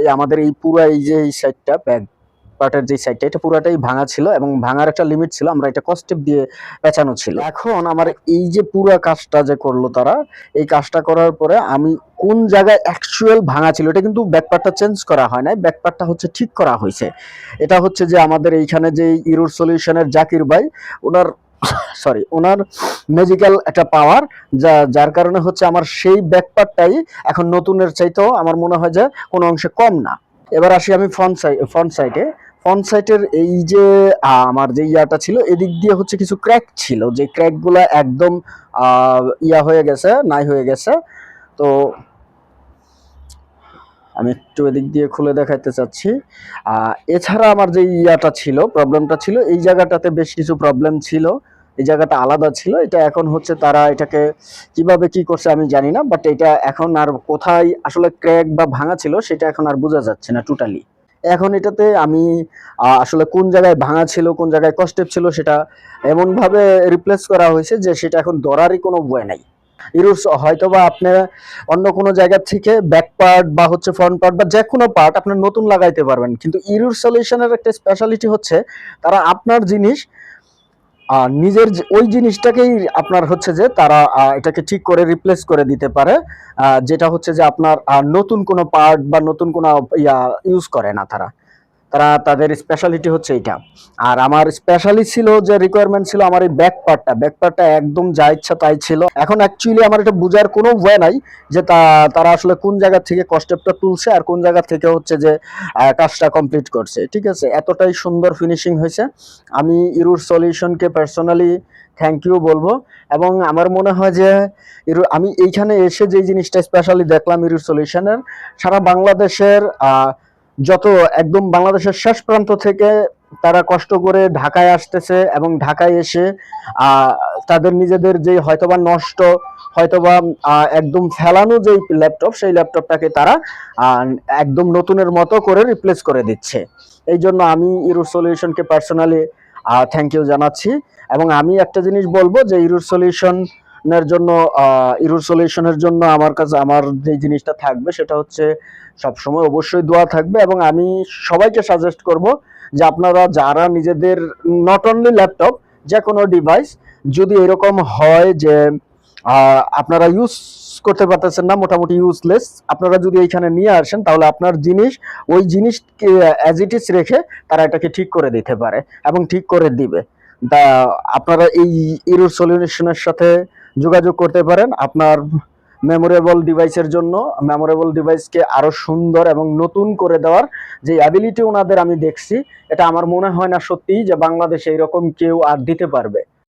এই আমাদের এই পুরো এই যে এই সাইডটা ব্যাগ পার্টের যে সাইডটা এটা পুরাটাই ভাঙা ছিল এবং ভাঙার একটা লিমিট ছিল, আমরা এটা কস্টেপ দিয়ে পেঁচানো ছিল। এখন আমার এই যে পুরো কাজটা যে করল তারা, এই কাজটা করার পরে আমি কোন জায়গায় অ্যাকচুয়াল ভাঙা ছিল, এটা কিন্তু ব্যাকপার্টটা চেঞ্জ করা হয় নাই ব্যাকপার্টটা হচ্ছে ঠিক করা হয়েছে। এটা হচ্ছে যে আমাদের এইখানে যে ইরোর সলিউশনের জাকির ভাই, ওনার সরি ওনার ম্যাজিক্যাল একটা পাওয়ার যা, যার কারণে হচ্ছে আমার সেই ব্যাকপার্টটাই এখন নতুনের চাইতেও আমার মনে হয় যে কোনো অংশে কম না। এবার আসি আমি ফ্রন্ট সাইড ফ্রন্ট সাইডে ফ্রন্ট সাইডের এই যে আমার যে ইয়াটা ছিল, এদিক দিয়ে হচ্ছে কিছু ক্র্যাক ছিল। যে ক্র্যাকগুলো একদম ইয়া হয়ে গেছে, নাই হয়ে গেছে। তো আমি একটু এদিক দিয়ে খুলে দেখাইতে চাচ্ছি। এছাড়া আমার যে ইয়াটা ছিল, প্রবলেমটা ছিল, এই জায়গাটাতে বেশ কিছু প্রবলেম ছিল। এই জায়গাটা আলাদা ছিল। এটা এখন হচ্ছে তারা এটাকে কীভাবে কি করছে আমি জানি না বাট এটা এখন আর কোথায় আসলে ক্র্যাক বা ভাঙা ছিল, সেটা এখন আর বোঝা যাচ্ছে না টোটালি এখন এটাতে আমি আসলে কোন জায়গায় ভাঙা ছিল, কোন জায়গায় কষ্টেপ ছিল, সেটা এমনভাবে রিপ্লেস করা হয়েছে যে সেটা এখন ধরারই কোনো বয় নাই। ইরুস হয়তো বা আপনার অন্য কোনো জায়গা থেকে ব্যাক পার্ট বা হচ্ছে ফ্রন্ট পার্ট বা যে কোনো পার্ট আপনার নতুন লাগাইতে পারবেন। কিন্তু ইরুর সলিউশনের একটা স্পেশালিটি হচ্ছে তারা আপনার জিনিস নিজের ওই জিনিসটাকেই আপনার হচ্ছে যে তারা এটাকে ঠিক করে রিপ্লেস করে দিতে পারে যেটা হচ্ছে যে আপনার নতুন কোনো পার্ট বা নতুন কোনো, ইয়া ইউজ করে না তারা। তারা তাদের স্পেশালিটি হচ্ছে এটা আর আমার স্পেশালি ছিল যে রিকোয়ারমেন্ট ছিল আমার এই ব্যাক পার্টটা ব্যাক পার্টটা একদম যা ইচ্ছা তাই ছিল। এখন অ্যাকচুয়ালি আমার এটা বোঝার কোনো ওয়ে নাই যে তারা আসলে কোন জায়গা থেকে কস্টেপটা তুলছে আর কোন জায়গা থেকে হচ্ছে যে কাজটা কমপ্লিট করছে। ঠিক আছে? এতটাই সুন্দর ফিনিশিং হয়েছে। আমি ইরুর সলিউশনকে পার্সোনালি থ্যাংক ইউ বলব। এবং আমার মনে হয় যে, ইরু, আমি এইখানে এসে যে জিনিসটা স্পেশালি দেখলাম ইরুর সলিউশনের সারা বাংলাদেশের যত একদম বাংলাদেশের শেষ প্রান্ত থেকে তারা কষ্ট করে ঢাকায় আসতেছে এবং ঢাকায় এসে তাদের নিজেদের যে হয়তোবা নষ্ট, হয়তোবা একদম ফেলানো যে ল্যাপটপ, সেই ল্যাপটপটাকে তারা একদম নতুনের মতো করে রিপ্লেস করে দিচ্ছে। এই জন্য আমি ইরুর সলিউশনকে পার্সোনালি থ্যাংক ইউ জানাচ্ছি। এবং আমি একটা জিনিস বলব যে ইরুর সলিউশনের জন্য ইরুর সলিউশনের জন্য আমার কাছে, আমার যে জিনিসটা থাকবে সেটা হচ্ছে সবসময় অবশ্যই দোয়া থাকবে এবং আমি সবাইকে সাজেস্ট করব যে আপনারা যারা নিজেদের নট অনলি ল্যাপটপ যে কোনো ডিভাইস যদি এরকম হয় যে আপনারা ইউজ করতে পারতেছেন না, মোটামুটি ইউজলেস আপনারা যদি এইখানে নিয়ে আসেন, তাহলে আপনার জিনিস, ওই জিনিসকে অ্যাজ ইট ইজ রেখে তারা এটাকে ঠিক করে দিতে পারে এবং ঠিক করে দিবে। তা, আপনারা এই ইরোর সলিউশনের সাথে যোগাযোগ করতে পারেন আপনার মেমোরেবল ডিভাইসের জন্য। মেমোরেবল ডিভাইসকে আরও সুন্দর এবং নতুন করে দেওয়ার যে অ্যাবিলিটি ওনাদের আমি দেখছি, এটা আমার মনে হয় না সত্যিই যে বাংলাদেশে এরকম কেউ আর দিতে পারবে।